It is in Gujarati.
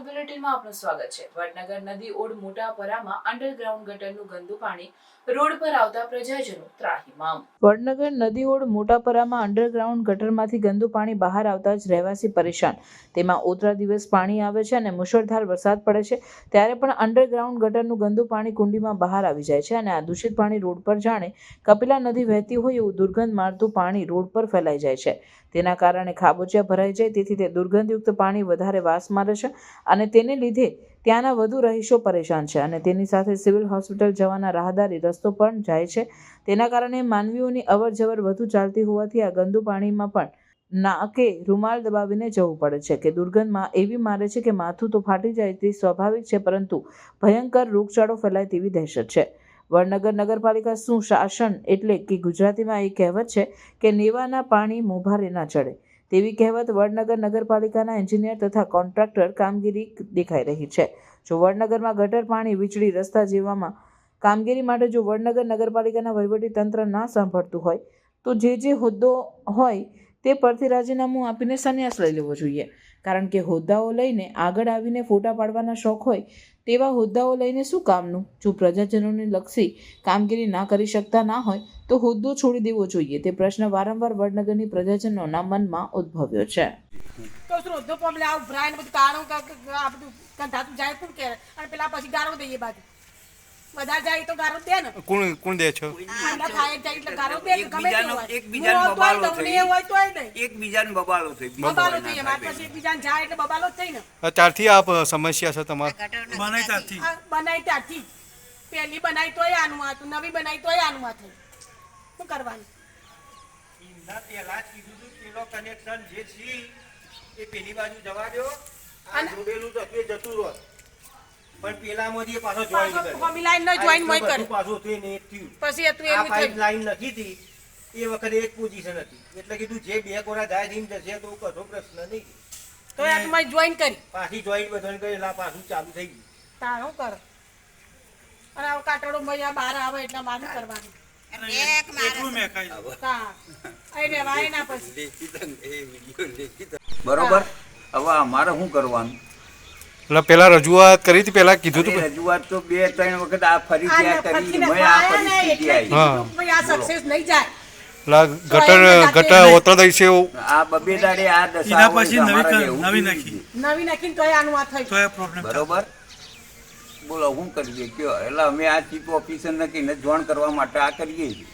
બુલેટિનમાં આપનું સ્વાગત છે. વડનગર નદી ઓડ મોટાપરામાં અંડરગ્રાઉન્ડ ગટરનું ગંદુ પાણી રોડ પર આવતા પ્રજાજનો ત્રાહિમામ વડનગર નદી ઓડ મોટાપરામાં અંડરગ્રાઉન્ડ ગટરમાંથી ગંદુ પાણી બહાર આવતા જ રહેવાસી પરેશાન. તેમાં ઓતરા દિવસ પાણી આવે છે અને મુશળધાર વરસાદ પડે છે, ત્યારે પણ અંડરગ્રાઉન્ડ ગટરનું ગંદુ પાણી કુંડીમાં બહાર આવી જાય છે અને આ દૂષિત પાણી રોડ પર જાણે કપિલા નદી વહેતી હોય એવું દુર્ગંધ મારતું પાણી રોડ પર ફેલાઈ જાય છે. તેના કારણે ખાબોચિયા ભરાઈ જાય, તેથી તે દુર્ગંધયુક્ત પાણી વધારે વાસ મારે છે અને તેને લીધે ત્યાંના વધુ રહીશો પરેશાન છે અને તેની સાથે સિવિલ હોસ્પિટલ જવાના રાહદારી રસ્તો પણ જાય છે. તેના કારણે માનવીઓની અવર જવર વધુ ચાલતી હોવાથી આ ગંદુ પાણીમાં પણ નાકે રૂમાલ દબાવીને જવું પડે છે કે દુર્ગંધમાં એવી મારે છે કે માથું તો ફાટી જાય તે સ્વાભાવિક છે પરંતુ ભયંકર રોગચાળો ફેલાય તેવી દહેશત છે. વડનગર નગરપાલિકા શું શાસન એટલે કે ગુજરાતીમાં એ કહેવત છે કે, નેવાના પાણી મોભારે ના ચડે. તેવી કહેવત વડનગર નગરપાલિકાના એન્જિનિયર તથા કોન્ટ્રાક્ટર કામગીરી દેખાઈ રહી છે. જો વડનગરમાં ગટર પાણી વીજળી રસ્તા જેવામાં કામગીરી માટે જો વડનગર નગરપાલિકાના વહીવટી તંત્ર ના સાંભળતું હોય, તો જે જે હોદ્દો હોય તે પરથી રાજીનામું આપીને સંન્યાસ લઈ લેવો જોઈએ. કારણ કે હોદ્દાઓ લઈને આગળ આવીને ફોટા પાડવાના શોખ હોય, તેવા હોદ્દાઓ લઈને શું કામનું? જો પ્રજાજનોને લક્ષી કામગીરી ના કરી શકતા ના હોય, તો હોદ્દો છોડી દેવો જોઈએ. તે પ્રશ્ન વારંવાર વડનગરની પ્રજાજનોના મનમાં ઉદ્ભવ્યો છે. જાય કે અને પેલા પછી ગારો દઈએ બાજુ. બધા જાય તો ગારો દે ને. કોણ કોણ દે છો? ઠંડા થાય જાય એટલે ગારો દે કે ગમે તે હોય. એકબીજાનો તોય બબાલો દઉં, થઈ. ને હોય તોય નહીં. એકબીજાને બબાલો થઈ. બબાલો થઈ એમ. આ એકબીજાને જાય એટલે બબાલો જ થઈ ને. ત્યારથી આપ સમસ્યા છે તમારે? આ બનાવી ત્યારથી. પહેલી બનાવી તોય આનું હતું નવી બનાવી તોય આનું આ શું કરવાનું? કનેક્શન જે છે એ પેલી બાજુ જવા દો આ જોડેલું તો જતું રહો. પણ પેલામાંથી પાછો જોઈન પાછો કર્યો. હોમી લાઈન નો જોઈન મોય આ પાછો કર્યું ને થયું. પછી હતું આ એમ થયું. લાઈન નથી હતી. એ વખતે એક પોઝિશન હતી. એટલે કીધું જે બે કોરા જાય થઈને જશે તો કશો પ્રશ્ન નહીં. તો આ તમારી જોઈન કરી. પાછી જોઈન બધાને કરી લા પાછું ચાલુ થઈ ગયું. તારું કર? અને આ કાટડો ભાઈ બહાર આવે એટલે મારું કરવાનું? બરોબર? હવે અમારે શું કરવાનું? એટલે પેલા રજૂઆત કરી હતી પેલા કીધું હતું રજૂઆત તો બે ત્રણ વખત આ ફરી આ ત્યાં કરી મેં આ પરિસ્થિતિ આવી આ સક્સેસ નહીં જાય. પેલા ગટર ગટર ઓતરા દઈ છે આ બબે દાડે આ દશા એના પછી નવી નવી નાખી. નવી નાખીને તોય આનું આ થઈ તો એ પ્રોબ્લેમ બરોબર? બોલો હું કરીએ? કયો? એટલે અમે આ ચીફ ઓફિસર ને જોણ કરવા માટે આ કરીએ. છીએ